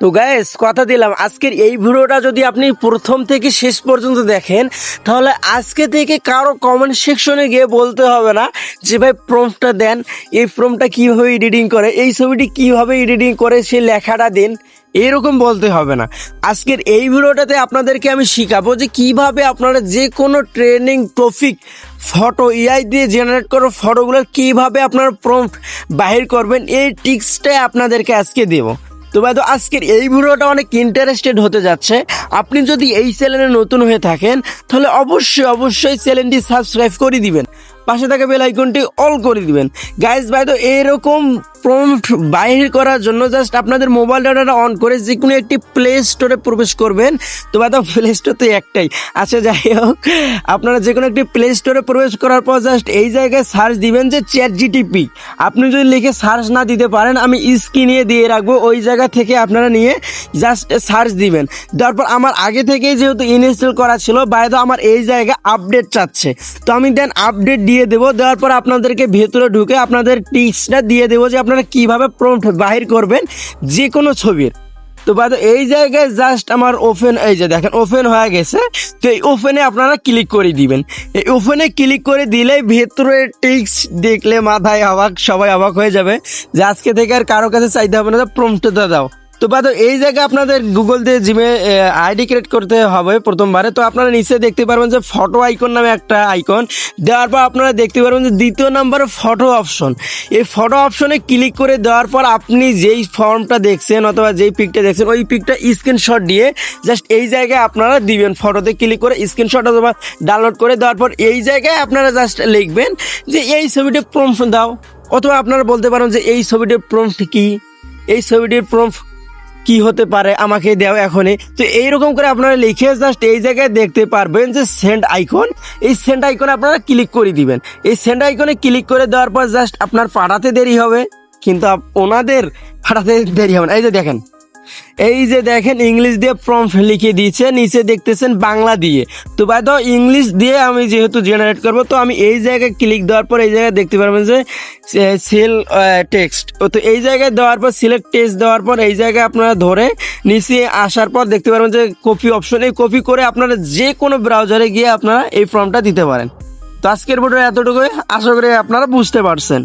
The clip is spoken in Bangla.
তো গাইস কথা দিলাম। আজকের এই ভিডিওটা যদি আপনি প্রথম থেকে শেষ পর্যন্ত দেখেন, তাহলে আজকে থেকে কারও কমেন্ট সেকশনে গিয়ে বলতে হবে না যে, ভাই প্রম্পটটা দেন। এই প্রম্পটটা কীভাবে এডিটিং করে? এই ছবিটি কীভাবে এডিটিং করে? সেই লেখাটা দিন। এরকম বলতে হবে না। আজকের এই ভিডিওটাতে আপনাদেরকে আমি শিখাবো যে, কীভাবে আপনারা যে কোনো ট্রেনিং টপিক ফটো এআই দিয়ে জেনারেট করা ফটোগুলো কীভাবে আপনারা প্রম্পট বাহির করবেন, এই টিক্সটাই আপনাদেরকে আজকে দেবো। তো ভাই, তো আজকের এই ভিডিওটা অনেক ইন্টারেস্টেড হতে যাচ্ছে। আপনি যদি এই চ্যানেলে নতুন হয়ে থাকেন, তাহলে অবশ্যই অবশ্যই চ্যানেলটি সাবস্ক্রাইব করে দিবেন। পাশে থাকা বেল আইকনটি অল করে দিবেন। গাইজ ভাই, তো এরকম প্রম্পট বাহির করার জন্য জাস্ট আপনাদের মোবাইল ডাটাটা অন করে যে কোনো একটি প্লে স্টোরে প্রবেশ করবেন। তো ভাই, তো প্লে স্টোর তো একটাই। আচ্ছা যাই হোক, আপনারা যে কোনো একটি প্লে স্টোরে প্রবেশ করার পর জাস্ট এই জায়গায় সার্চ দিবেন যে চ্যাট জিটিপি আপনি যদি লিখে সার্চ না দিতে পারেন, আমি স্ক্রিনে দিয়ে রাখব, ওই জায়গা থেকে আপনারা নিয়ে জাস্ট সার্চ দিবেন। তারপর আমার আগে থেকেই যেহেতু ইনস্টল করা ছিল বাইরে আমার এই জায়গায় আপডেট চাচ্ছে। তো আমি দেন আপডেট দিয়ে দেবো, দেওয়ার পর আপনাদেরকে ভেতরে ঢুকে আপনাদের টিক্সটা দিয়ে দেবো যে আপনারা কীভাবে প্রম্পট বাহির করবেন যে কোনো ছবির। তো বাদ এই জায়গায় জাস্ট আমার ওপেন এই যে দেখেন ওপেন হয়ে গেছে। তো এই ওপেনে আপনারা ক্লিক করে দিবেন। এই ওপেনে ক্লিক করে দিলে ভেতরে টিক্স দেখলে মাথায় অবাক, সবাই অবাক হয়ে যাবে যে আজকে থেকে আর কারও কাছে চাইতে হবে না প্রম্পটটা দাও। তো বাদ এই জায়গায় আপনাদের গুগল দিয়ে জিমে আইডি ক্রিয়েট করতে হবে প্রথমবারে। তো আপনারা নিচে দেখতে পারবেন যে ফটো আইকন নামে একটা আইকন দেওয়ার পর আপনারা দেখতে পারবেন যে দ্বিতীয় নম্বরে ফটো অপশন এই ফটো অপশনে ক্লিক করে দেওয়ার পর আপনি যেই ফর্মটা দেখছেন অথবা যেই পিকটা দেখছেন, ওই পিকটা স্ক্রিনশট দিয়ে জাস্ট এই জায়গায় আপনারা দিবেন ফটোতে ক্লিক করে স্ক্রিনশট অথবা ডাউনলোড করে দেওয়ার পর এই জায়গায় আপনারা জাস্ট লিখবেন যে এই ছবিটির প্রম্প দাও। অথবা আপনারা বলতে পারেন যে এই ছবিটির প্রম্পট কি? এই ছবিটির প্রম্পট কি হতে পারে আমাকে দেও এখনই। তো এইরকম করে আপনারা লিখে জাস্ট এই জায়গায় দেখতে পারবেন যে সেন্ড আইকন এই সেন্ড আইকনে আপনারা ক্লিক করে দিবেন। এই সেন্ড আইকনে ক্লিক করে দেওয়ার পর জাস্ট আপনার পাঠাতে দেরি হবে। কিন্তু ওনাদের পাঠাতে দেরি হবে না। এই যে দেখেন। এই যে দেখেন, ইংলিশ দিয়ে ফর্ম লিখে দিয়েছে, নিচে দেখতেছেন বাংলা দিয়ে। তো ভাই তো ইংলিশ দিয়ে আমি যেহেতু জেনারেট করব, তো আমি এই জায়গায় ক্লিক দেওয়ার পর এই জায়গায় দেখতে পারবেন যে সেল টেক্সট তো এই জায়গায় দেওয়ার পর সিলেক্ট টেক্সট দেওয়ার পর এই জায়গায় আপনারা ধরে নিচে আসার পর দেখতে পারবেন যে কপি অপশন এই কপি করে আপনারা যে কোনো ব্রাউজারে গিয়ে আপনারা এই ফর্মটা দিতে পারেন। তো আজকের ভিডিও এতটুকুই। আশা করি আপনারা বুঝতে পারছেন।